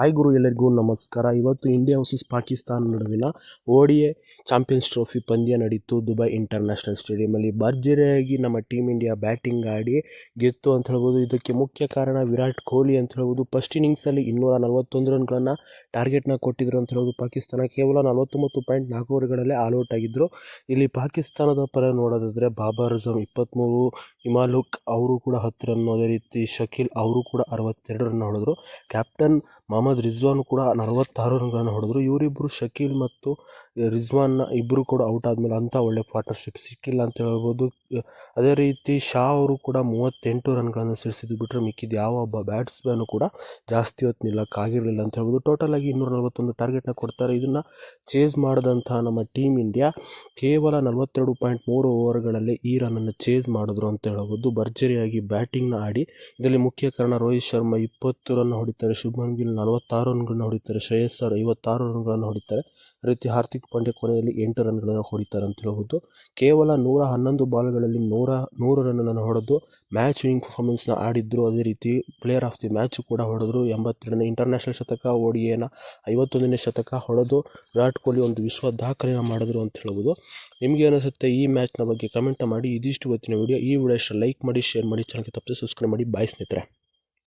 Hi ಗುರು, ಎಲ್ಲರಿಗೂ ನಮಸ್ಕಾರ. ಇವತ್ತು ಇಂಡಿಯಾ ವರ್ಸಸ್ ಪಾಕಿಸ್ತಾನ ನಡುವಿನ ಓಡಿಎ ಚಾಂಪಿಯನ್ಸ್ ಟ್ರೋಫಿ ಪಂದ್ಯ ನಡೀತು ದುಬೈ ಇಂಟರ್ನ್ಯಾಷನಲ್ ಸ್ಟೇಡಿಯಮಲ್ಲಿ ಭರ್ಜರಿಯಾಗಿ ನಮ್ಮ ಟೀಮ್ ಇಂಡಿಯಾ ಬ್ಯಾಟಿಂಗ್ ಆಡಿ ಗೆತ್ತು ಅಂತ ಹೇಳ್ಬೋದು. ಇದಕ್ಕೆ ಮುಖ್ಯ ಕಾರಣ ವಿರಾಟ್ ಕೊಹ್ಲಿ ಅಂತ ಹೇಳ್ಬೋದು. ಫಸ್ಟ್ ಇನ್ನಿಂಗ್ಸಲ್ಲಿ ಇನ್ನೂರ ನಲವತ್ತೊಂದು ರನ್ಗಳನ್ನು ಟಾರ್ಗೆಟ್ನ ಕೊಟ್ಟಿದ್ರು ಅಂತ ಹೇಳ್ಬೋದು. ಪಾಕಿಸ್ತಾನ ಕೇವಲ ನಲವತ್ತೊಂಬತ್ತು ಪಾಯಿಂಟ್ ನಾಲ್ಕು ಓವರ್ಗಳಲ್ಲೇ ಔಟ್ ಆಗಿದ್ದರು ಇಲ್ಲಿ ಪಾಕಿಸ್ತಾನದ ಪರ ನೋಡೋದಾದರೆ ಬಾಬರ್ ಅಜಮ್ ಇಪ್ಪತ್ತ್ಮೂರು ಇಮಾಲುಕ್ ಅವರು ಕೂಡ ಹತ್ತು ರನ್ ಅದೇ ರೀತಿ, ಶಕೀಲ್ ಅವರು ಕೂಡ ಅರವತ್ತೆರಡು ರನ್ ಹೊಡೆದ್ರು. ಕ್ಯಾಪ್ಟನ್ ಮೊಹಮ್ಮದ್ ರಿಜ್ವಾನ್ ಕೂಡ ನಲವತ್ತಾರು ರನ್ಗಳನ್ನು ಹೊಡೆದ್ರು. ಇವರಿಬ್ಬರು ಶಕೀಲ್ ಮತ್ತು ರಿಜ್ವಾನ್ ಇಬ್ಬರು ಕೂಡ ಔಟ್ ಆದಮೇಲೆ ಅಂಥ ಒಳ್ಳೆ ಪಾರ್ಟ್ನರ್ಶಿಪ್ ಸಿಕ್ಕಿಲ್ಲ ಅಂತ ಹೇಳ್ಬೋದು. ಅದೇ ರೀತಿ ಶಾ ಅವರು ಕೂಡ ಮೂವತ್ತೆಂಟು ರನ್ಗಳನ್ನು ಸಿಡಿಸಿದ್ದು ಬಿಟ್ಟರೆ ಮಿಕ್ಕಿದ ಯಾವ ಒಬ್ಬ ಬ್ಯಾಟ್ಸ್ಮನ್ನು ಕೂಡ ಜಾಸ್ತಿ ಹೊತ್ತು ನಿಲ್ಲಕ್ಕಾಗಿರಲಿಲ್ಲ ಅಂತ ಹೇಳ್ಬೋದು. ಟೋಟಲ್ ಆಗಿ ಇನ್ನೂರ ನಲವತ್ತೊಂದು ಟಾರ್ಗೆಟ್ನ ಕೊಡ್ತಾರೆ. ಇದನ್ನು ಚೇಸ್ ಮಾಡಿದಂತಹ ನಮ್ಮ ಟೀಮ್ ಇಂಡಿಯಾ ಕೇವಲ ನಲವತ್ತೆರಡು ಪಾಯಿಂಟ್ ಮೂರು ಓವರ್ಗಳಲ್ಲಿ ಈ ರನ್ನನ್ನು ಚೇಸ್ ಮಾಡಿದ್ರು ಅಂತ ಹೇಳ್ಬೋದು. ಭರ್ಜರಿಯಾಗಿ ಬ್ಯಾಟಿಂಗ್ನ ಆಡಿ, ಇದರಲ್ಲಿ ಮುಖ್ಯ ಕಾರಣ ರೋಹಿತ್ ಶರ್ಮಾ ಇಪ್ಪತ್ತು ರನ್ ಹೊಡಿತಾರೆ. ಶುಭ್ಮನ್ ಗಿಲ್ ನಲವತ್ತಾರು ರನ್ಗಳನ್ನು ಹೊಡಿತಾರೆ, ಶ್ರೇಯಸ್ ಸರ್ ಐವತ್ತಾರು ರನ್ಗಳನ್ನು ಹೊಡಿತಾರೆ. ಅದೇ ರೀತಿ ಹಾರ್ದಿಕ್ ಪಾಂಡ್ಯ ಕೊನೆಯಲ್ಲಿ ಎಂಟು ರನ್ಗಳನ್ನು ಹೊಡಿತಾರೆ ಅಂತ ಹೇಳ್ಬೋದು. ಕೇವಲ ನೂರ ಹನ್ನೊಂದು ಬಾಲ್ಗಳಲ್ಲಿ ನೂರ, ನೂರು ರನ್ನನ್ನು ಹೊಡೆದು ಮ್ಯಾಚ್ ವಿನಿಂಗ್ ಪರ್ಫಾರ್ಮೆನ್ಸ್ನ ಆಡಿದ್ರು. ಅದೇ ರೀತಿ ಪ್ಲೇಯರ್ ಆಫ್ ದಿ ಮ್ಯಾಚ್ ಕೂಡ ಹೊಡೆದ್ರು. ಎಂಬತ್ತೆರಡನೇ ಇಂಟರ್ನ್ಯಾಷನಲ್ ಶತಕ ಓಡಿಯೇನ ಐವತ್ತೊಂದನೇ ಶತಕ ಹೊಡೆದು ವಿರಾಟ್ ಕೊಹ್ಲಿ ಒಂದು ವಿಶ್ವ ದಾಖಲೆಯನ್ನು ಮಾಡಿದ್ರು ಅಂತ ಹೇಳ್ಬೋದು. ನಿಮಗೆ ಅನಿಸುತ್ತೆ ಈ ಮ್ಯಾಚ್ನ ಬಗ್ಗೆ ಕಮೆಂಟ್ ಮಾಡಿ. ಇದಿಷ್ಟು ಇವತ್ತಿನ ವಿಡಿಯೋ. ಈ ವಿಡಿಯೋ ಇಷ್ಟ ಲೈಕ್ ಮಾಡಿ, ಶೇರ್ ಮಾಡಿ, ಚಾನಲ್ಗೆ ತಪ್ಪದೆ ಸಬ್ಸ್ಕ್ರೈಬ್ ಮಾಡಿ. ಬಾಯ್ ಸ್ನೇಹಿತರೆ.